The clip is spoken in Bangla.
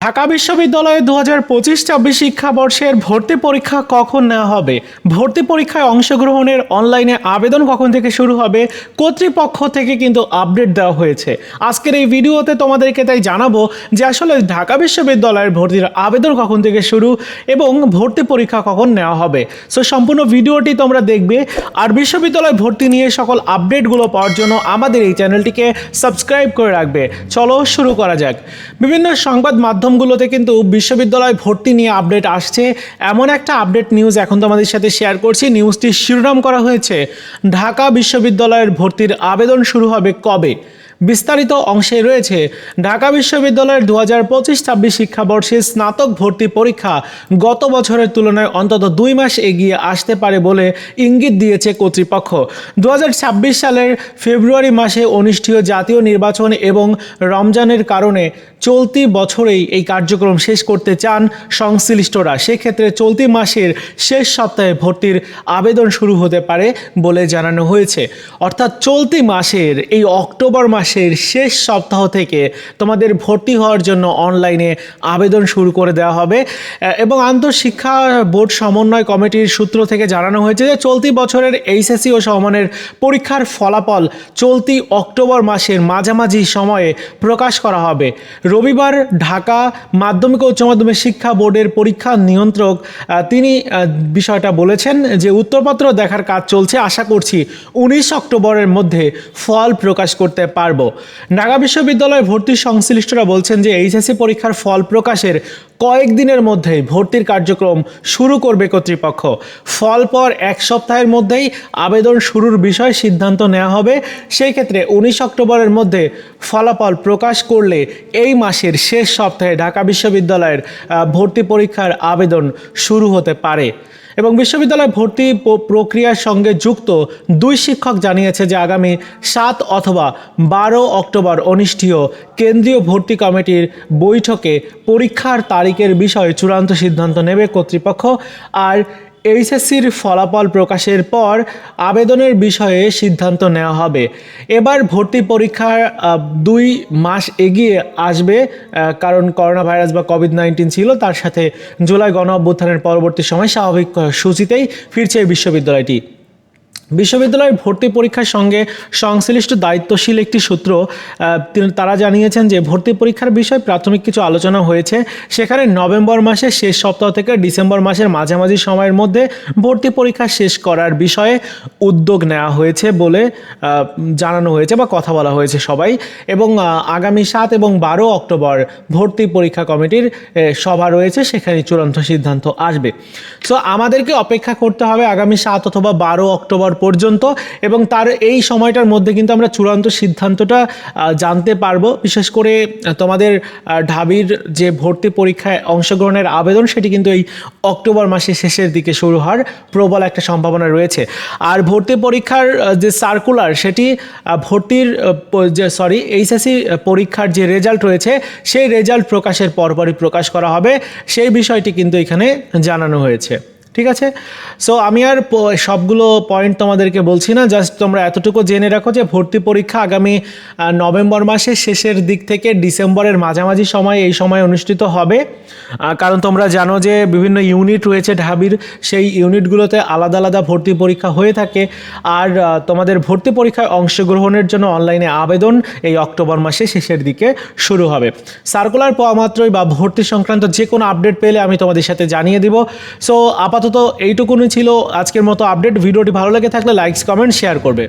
ঢাকা বিশ্ববিদ্যালয়ে দু হাজার পঁচিশ ছাব্বিশ শিক্ষাবর্ষের ভর্তি পরীক্ষা কখন নেওয়া হবে? ভর্তি পরীক্ষায় অংশগ্রহণের অনলাইনে আবেদন কখন থেকে শুরু হবে? কর্তৃপক্ষ থেকে কিন্তু আপডেট দেওয়া হয়েছে। আজকের এই ভিডিওতে তোমাদেরকে তাই জানাব যে আসলে ঢাকা বিশ্ববিদ্যালয়ের ভর্তির আবেদন কখন থেকে শুরু এবং ভর্তি পরীক্ষা কখন নেওয়া হবে? সো সম্পূর্ণ ভিডিওটি তোমরা দেখবে। আর বিশ্ববিদ্যালয় ভর্তি নিয়ে সকল আপডেটগুলো পাওয়ার জন্য আমাদের এই চ্যানেলটিকে সাবস্ক্রাইব করে রাখবে। চলো শুরু করা যাক। বিভিন্ন সংবাদ মাধ্যমগুলোতে কিন্তু বিশ্ববিদ্যালয় ভর্তি নিয়ে আপডেট আসছে। এমন একটা আপডেট নিউজ এখন তোমাদের সাথে শেয়ার করছি। নিউজটি শিরোনাম করা হয়েছে, ঢাকা বিশ্ববিদ্যালয়ের ভর্তির আবেদন শুরু হবে কবে? বিস্তারিত অংশে রয়েছে ঢাকা বিশ্ববিদ্যালয়ের দু হাজার পঁচিশ ছাব্বিশ শিক্ষাবর্ষের স্নাতক ভর্তি পরীক্ষা গত বছরের তুলনায় অন্তত দুই মাস এগিয়ে আসতে পারে বলে ইঙ্গিত দিয়েছে কর্তৃপক্ষ। দু হাজার ছাব্বিশ সালের ফেব্রুয়ারি মাসে অনুষ্ঠিত জাতীয় নির্বাচন এবং রমজানের কারণে চলতি বছরেই এই কার্যক্রম শেষ করতে চান সংশ্লিষ্টরা। সেক্ষেত্রে চলতি মাসের শেষ সপ্তাহে ভর্তির আবেদন শুরু হতে পারে বলে জানানো হয়েছে। অর্থাৎ চলতি মাসের এই অক্টোবর মাসের শেষ সপ্তাহ থেকে তোমাদের ভর্তি হওয়ার জন্য অনলাইনে আবেদন শুরু করে দেওয়া হবে। এবং আন্তঃশিক্ষা বোর্ড সমন্বয় কমিটির সূত্র থেকে জানানো হয়েছে যে, চলতি বছরের এইচএসসি ও সমমানের পরীক্ষার ফলাফল চলতি অক্টোবর মাসের মাঝামাঝি সময়ে প্রকাশ করা হবে। রবিবার ঢাকা মাধ্যমিক ও উচ্চ মাধ্যমিক শিক্ষা বোর্ডের পরীক্ষা নিয়ন্ত্রক তিনি বিষয়টা বলেছেন যে, উত্তরপত্র দেখার কাজ চলছে। আশা করছি উনিশ অক্টোবরের মধ্যে ফল প্রকাশ করতে পারব। ঢাকা বিশ্ববিদ্যালয়ে ভর্তি সংশ্লিষ্টরা বলছেন যে এইচএসসি পরীক্ষার ফল প্রকাশের কয়েকদিনের মধ্যেই ভর্তির কার্যক্রম শুরু করবে কর্তৃপক্ষ। ফল পর এক সপ্তাহের মধ্যেই আবেদন শুরুর বিষয়ে সিদ্ধান্ত নেওয়া হবে। সেই ক্ষেত্রে উনিশ অক্টোবরের মধ্যে ফলাফল প্রকাশ করলে এই মাসের শেষ সপ্তাহে ঢাকা বিশ্ববিদ্যালয়ের ভর্তি পরীক্ষার আবেদন শুরু হতে পারে। এবং বিশ্ববিদ্যালয় ভর্তি প্রক্রিয়ার সঙ্গে যুক্ত দুই শিক্ষক জানিয়েছে যে আগামী সাত অথবা বারো অক্টোবর অনুষ্ঠেয় কেন্দ্রীয় ভর্তি কমিটির বৈঠকে পরীক্ষার তারিখের বিষয়ে চূড়ান্ত সিদ্ধান্ত নেবে কর্তৃপক্ষ। আর এইচএসসির ফলাফল প্রকাশের পর আবেদনের বিষয়ে সিদ্ধান্ত নেওয়া হবে। এবার ভর্তি পরীক্ষার দুই মাস এগিয়ে আসবে কারণ করোনা ভাইরাস বা কোভিড নাইন্টিন ছিল, তার সাথে জুলাই গণ অভ্যুত্থানের পরবর্তী সময় স্বাভাবিক সূচিতেই ফিরছে এই বিশ্ববিদ্যালয়টি। বিশ্ববিদ্যালয়ের ভর্তি পরীক্ষার সঙ্গে সংশ্লিষ্ট দায়িত্বশীল একটি সূত্র তারা জানিয়েছেন যে ভর্তি পরীক্ষার বিষয়ে প্রাথমিক কিছু আলোচনা হয়েছে। সেখানে নভেম্বর মাসের শেষ সপ্তাহ থেকে ডিসেম্বর মাসের মাঝামাঝি সময়ের মধ্যে ভর্তি পরীক্ষা শেষ করার বিষয়ে উদ্যোগ নেওয়া হয়েছে বলে জানানো হয়েছে বা কথা বলা হয়েছে সবাই। এবং আগামী সাত এবং বারো অক্টোবর ভর্তি পরীক্ষা কমিটির সভা রয়েছে। সেখানে চূড়ান্ত সিদ্ধান্ত আসবে। সো আমাদেরকে অপেক্ষা করতে হবে আগামী সাত অথবা বারো অক্টোবর পর্যন্ত এবং তার এই সময়টার মধ্যে কিন্তু আমরা চূড়ান্ত সিদ্ধান্তটা জানতে পারব। বিশেষ করে তোমাদের ঢাবির যে ভর্তি পরীক্ষায় অংশগ্রহণের আবেদন, সেটি কিন্তু এই অক্টোবর মাসের শেষের দিকে শুরু হওয়ার প্রবল একটা সম্ভাবনা রয়েছে। আর ভর্তি পরীক্ষার যে সার্কুলার সেটি ভর্তির যে সরি এইচএসসি পরীক্ষার যে রেজাল্ট রয়েছে, সেই রেজাল্ট প্রকাশের পরপরই প্রকাশ করা হবে। সেই বিষয়টি কিন্তু এখানে জানানো হয়েছে। ঠিক আছে? সো আমি আর সবগুলো পয়েন্ট তোমাদেরকে বলছি না জাস্ট তোমরা এতটুকু জেনে রাখো যে ভর্তি পরীক্ষা আগামী নভেম্বর মাসের শেষের দিক থেকে ডিসেম্বরের মাঝামাঝি সময় এই সময় অনুষ্ঠিত হবে। কারণ তোমরা জানো যে বিভিন্ন ইউনিট রয়েছে ঢাবির, সেই ইউনিটগুলোতে আলাদা আলাদা ভর্তি পরীক্ষা হয়ে থাকে। আর তোমাদের ভর্তি পরীক্ষায় অংশগ্রহণের জন্য অনলাইনে আবেদন এই অক্টোবর মাসে শেষের দিকে শুরু হবে। সার্কুলার পাওয়া মাত্রই বা ভর্তি সংক্রান্ত যে কোনো আপডেট পেলে আমি তোমাদের সাথে জানিয়ে দিব। সো আপাতত এইটুকুনি ছিল আজকের মতো আপডেট ভিডিওটি ভালো লেগে থাকলে লাইকস কমেন্ট শেয়ার করবে।